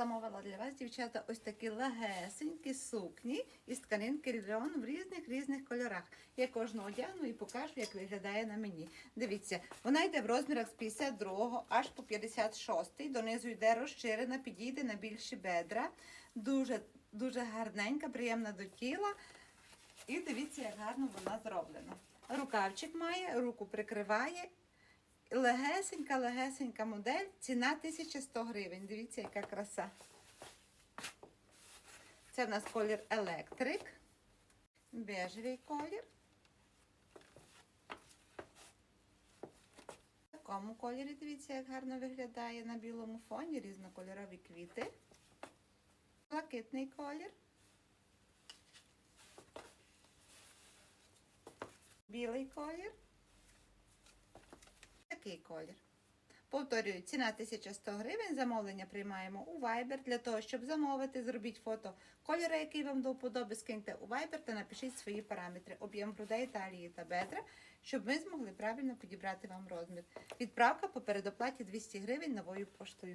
замовила для вас, дівчата, ось такі легесенькі сукні із тканинки льон в різних різних кольорах. Я кожну одягну і покажу, як виглядає на мені. Дивіться, вона йде в розмірах з 52 аж по 56. Донизу йде розширена, підійде на більші бедра. Дуже, дуже гарненька, приємна до тіла. І дивіться, як гарно вона зроблена. Рукавчик має, руку прикриває. Легесенька, легесенька модель, ціна 1100 гривень. Дивіться, яка краса. Це в нас колір електрик, бежевий колір. В такому кольорі, дивіться, як гарно виглядає на білому фоні різнокольорові квіти. Блакитний колір. Білий колір. Такий колір. Повторюю, ціна 1100 гривень. Замовлення приймаємо у Viber. Для того, щоб замовити, зробіть фото кольору, який вам до вподоби, скиньте у Viber та напишіть свої параметри, об'єм грудей, талії та бедра, щоб ми змогли правильно підібрати вам розмір. Відправка по передоплаті 200 гривень новою поштою.